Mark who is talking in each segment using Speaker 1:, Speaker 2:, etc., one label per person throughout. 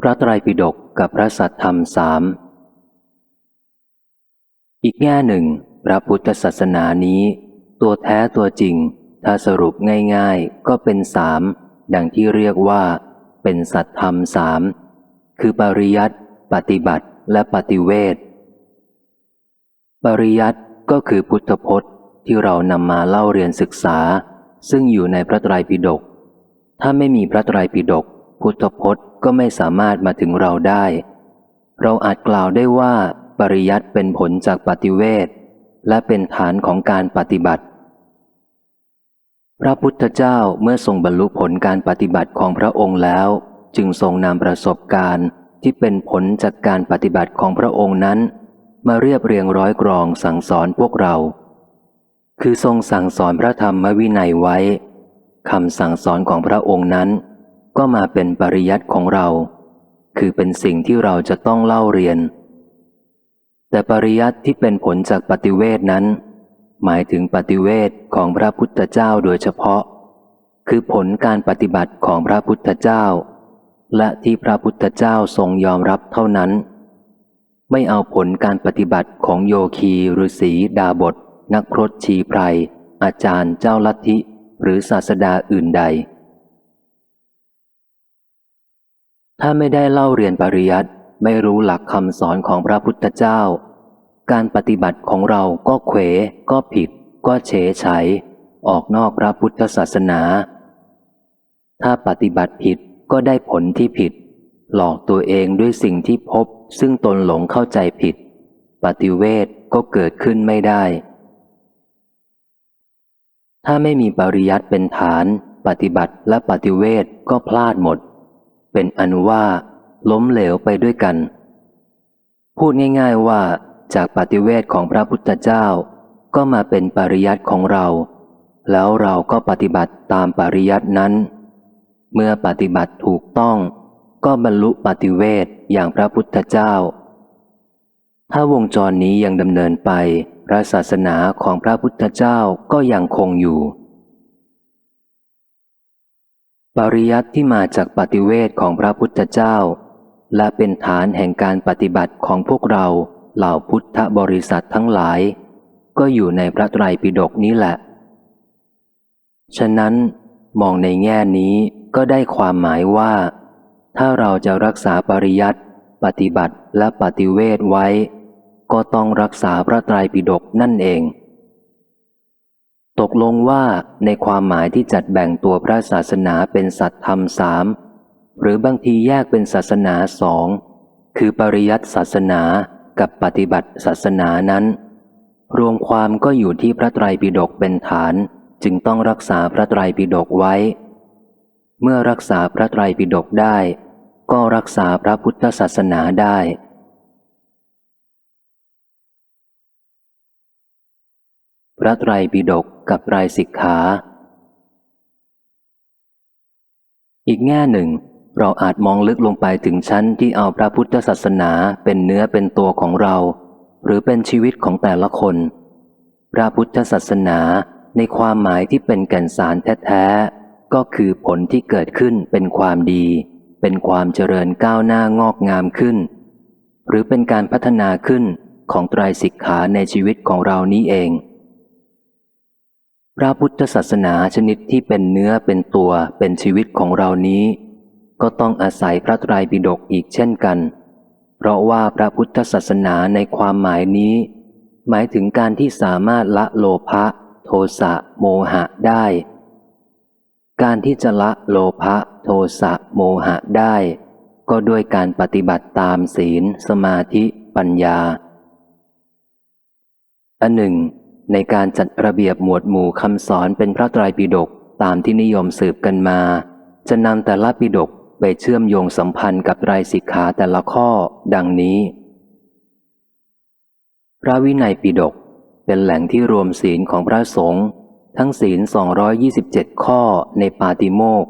Speaker 1: พระไตรปิฎกกับพระสัทธรรมสาม อีกแง่หนึ่ง พระพุทธศาสนานี้ ตัวแท้ตัวจริง ถ้าสรุปง่ายๆ ก็เป็นสาม ดังที่เรียกว่า เป็นสัตธรรมสาม คือปริยัติ ปฏิบัติ และปฏิเวทปริยัติก็คือพุทธพจน์ที่เรานำมาเล่าเรียนศึกษา ซึ่งอยู่ในพระไตรปิฎกถ้าไม่มีพระไตรปิฎก พุทธพจน์ก็ไม่สามารถมาถึงเราได้ เราอาจกล่าวได้ว่า ปริยัติเป็นผลจากปฏิเวทและเป็นฐานของการปฏิบัติ พระพุทธเจ้าเมื่อทรงบรรลุผลการปฏิบัติของพระองค์แล้ว จึงทรงนำประสบการณ์ที่เป็นผลจากการปฏิบัติของพระองค์นั้น มาเรียบเรียงร้อยกรองสั่งสอนพวกเรา คือทรงสั่งสอนพระธรรมวินัยไว้คำสั่งสอนของพระองค์นั้น ก็มาเป็นปริยัติของเรา คือเป็นสิ่งที่เราจะต้องเล่าเรียน แต่ปริยัติที่เป็นผลจากปฏิเวทนั้น หมายถึงปฏิเวทของพระพุทธเจ้าโดยเฉพาะ คือผลการปฏิบัติของพระพุทธเจ้า และที่พระพุทธเจ้าทรงยอมรับเท่านั้น ไม่เอาผลการปฏิบัติของโยคีฤาษีดาบท นักพรตชีไพรอาจารย์เจ้าลัทธิหรือศาสดาอื่นใด ถ้าไม่ได้เล่าเรียนปริยัติไม่รู้หลักคำสอนของพระพุทธเจ้า การปฏิบัติของเราก็เขวก็ผิด ก็เฉยไฉออกนอกพระพุทธศาสนา ถ้าปฏิบัติผิดก็ได้ผลที่ผิด หลอกตัวเองด้วยสิ่งที่พบ ซึ่งตนหลงเข้าใจผิด ปฏิเวทก็เกิดขึ้นไม่ได้ ถ้าไม่มีปริยัติเป็นฐาน ปฏิบัติและปฏิเวทก็พลาดหมด เป็นอนุว่า ล้มเหลวไปด้วยกัน พูดง่าย ๆว่าจากปฏิเวทของพระพุทธเจ้า ก็มาเป็นปริยัติของเรา แล้วเราก็ปฏิบัติตามปริยัตินั้น เมื่อปฏิบัติถูกต้อง ก็บรรลุปฏิเวทอย่างพระพุทธเจ้า ถ้าวงจรนี้ยังดำเนินไป พระศาสนาของพระพุทธเจ้าก็ยังคงอยู่ ปริยัติที่มาจากปฏิเวทของพระพุทธเจ้า และเป็นฐานแห่งการปฏิบัติของพวกเราเหล่าพุทธบริษัททั้งหลาย ก็อยู่ในพระไตรปิฎกนี้แหละ ฉะนั้น มองในแง่นี้ก็ได้ความหมายว่า ถ้าเราจะรักษาปริยัติปฏิบัติและปฏิเวทไว้ ก็ต้องรักษาพระไตรปิฎกนั่นเอง ตกลงว่าในความหมายที่จัดแบ่งตัวพระศาสนาเป็นสัตธรรมสามหรือบางทีแยกเป็นศาสนาสองคือปริยัติศาสนากับปฏิบัติศาสนานั้น รวมความก็อยู่ที่พระไตรปิฎกเป็นฐาน จึงต้องรักษาพระไตรปิฎกไว้ เมื่อรักษาพระไตรปิฎกได้ ก็รักษาพระพุทธศาสนาได้ ระไตรปิฎกกับไตรสิกขา อีกแง่หนึ่ง เราอาจมองลึกลงไปถึงชั้นที่เอาพระพุทธศาสนาเป็นเนื้อเป็นตัวของเรา หรือเป็นชีวิตของแต่ละคน พระพุทธศาสนาในความหมายที่เป็นแก่นสารแท้ๆ ก็คือผลที่เกิดขึ้นเป็นความดี เป็นความเจริญก้าวหน้างอกงามขึ้น หรือเป็นการพัฒนาขึ้นของไตรสิกขาในชีวิตของเรานี้เอง พระพุทธศาสนาชนิดที่เป็นเนื้อเป็นตัวเป็นชีวิตของเรานี้ ก็ต้องอาศัยพระไตรปิฎกอีกเช่นกัน เพราะว่าพระพุทธศาสนาในความหมายนี้ หมายถึงการที่สามารถละโลภะโทสะโมหะได้ การที่จะละโลภะโทสะโมหะได้ ก็ด้วยการปฏิบัติตามศีล สมาธิ ปัญญาอันหนึ่ง ในการจัดระเบียบหมวดหมู่คำสอนเป็นพระไตรปิฎกตามที่นิยมสืบกันมา จะนำแต่ละปิฎกไปเชื่อมโยงสัมพันธ์กับไตรสิกขาแต่ละข้อดังนี้ พระวินัยปิฎกเป็นแหล่งที่รวมศีลของพระสงฆ์ทั้งศีล 227 ข้อในปาติโมก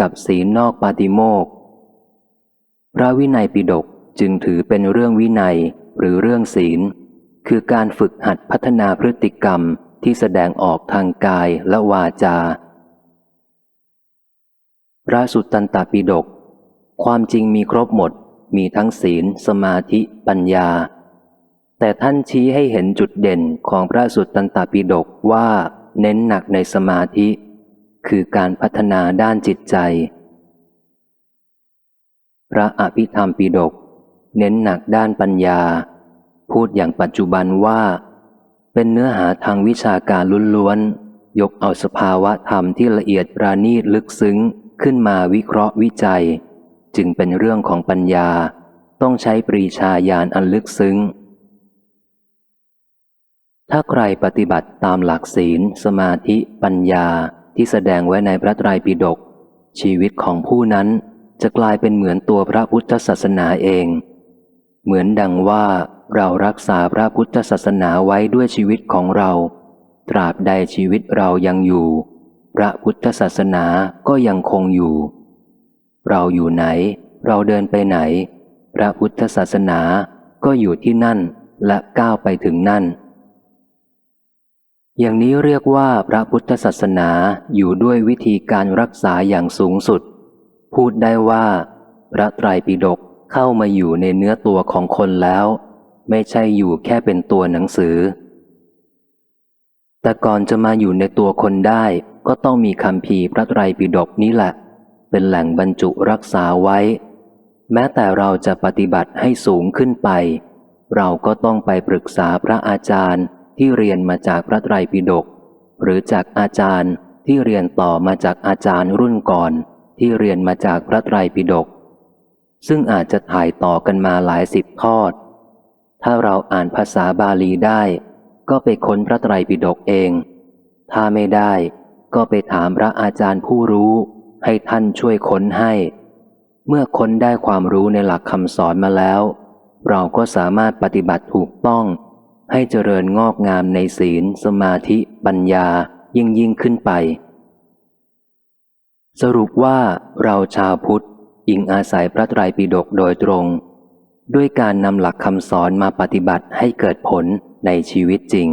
Speaker 1: กับศีลนอกปาติโมกพระวินัยปิฎกจึงถือเป็นเรื่องวินัยหรือเรื่องศีล คือการฝึกหัดพัฒนาพฤติกรรมที่แสดงออกทางกายและวาจา พระสุตตันตปิฎกความจริงมีครบหมด มีทั้งศีล สมาธิ ปัญญา แต่ท่านชี้ให้เห็นจุดเด่นของพระสุตตันตปิฎกว่าเน้นหนักในสมาธิ คือการพัฒนาด้านจิตใจ พระอภิธรรมปิฎกเน้นหนักด้านปัญญา พูดอย่างปัจจุบันว่า เป็นเนื้อหาทางวิชาการล้วนๆ ยกเอาสภาวะธรรมที่ละเอียดปราณีตลึกซึ้งขึ้นมาวิเคราะห์วิจัย จึงเป็นเรื่องของปัญญา ต้องใช้ปรีชาญาณอันลึกซึ้ง ถ้าใครปฏิบัติตามหลักศีล สมาธิ ปัญญาที่แสดงไว้ในพระไตรปิฎกชีวิตของผู้นั้นจะกลายเป็นเหมือนตัวพระพุทธศาสนาเอง เหมือนดังว่า เรารักษาพระพุทธศาสนาไว้ด้วยชีวิตของเรา ตราบใดชีวิตเรายังอยู่ พระพุทธศาสนาก็ยังคงอยู่ เราอยู่ไหน เราเดินไปไหน พระพุทธศาสนาก็อยู่ที่นั่นและก้าวไปถึงนั่น อย่างนี้เรียกว่าพระพุทธศาสนาอยู่ด้วยวิธีการรักษาอย่างสูงสุด พูดได้ว่า พระไตรปิฎกเข้ามาอยู่ในเนื้อตัวของคนแล้ว ไม่ใช่อยู่แค่เป็นตัวหนังสือ แต่ก่อนจะมาอยู่ในตัวคนได้ก็ต้องมีคำพีพระไตรปิฎกนี้แหละ เป็นแหล่งบรรจุรักษาไว้ แม้แต่เราจะปฏิบัติให้สูงขึ้นไป เราก็ต้องไปปรึกษาพระอาจารย์ที่เรียนมาจากพระไตรปิฎกหรือจากอาจารย์ที่เรียนต่อมาจากอาจารย์รุ่นก่อน ที่เรียนมาจากพระไตรปิฎกซึ่งอาจจะถ่ายต่อกันมาหลายสิบทอด ถ้าเราอ่านภาษาบาลีได้ ก็ไปค้นพระไตรปิฎกเอง ถ้าไม่ได้ก็ไปถามพระอาจารย์ผู้รู้ ให้ท่านช่วยค้นให้ เมื่อค้นได้ความรู้ในหลักคำสอนมาแล้ว เราก็สามารถปฏิบัติถูกต้อง ให้เจริญงอกงามในศีล สมาธิ ปัญญายิ่งยิ่งขึ้นไป สรุปว่าเราชาวพุทธอิงอาศัยพระไตรปิฎกโดยตรง ด้วยการนำหลักคำสอนมาปฏิบัติให้เกิดผลในชีวิตจริง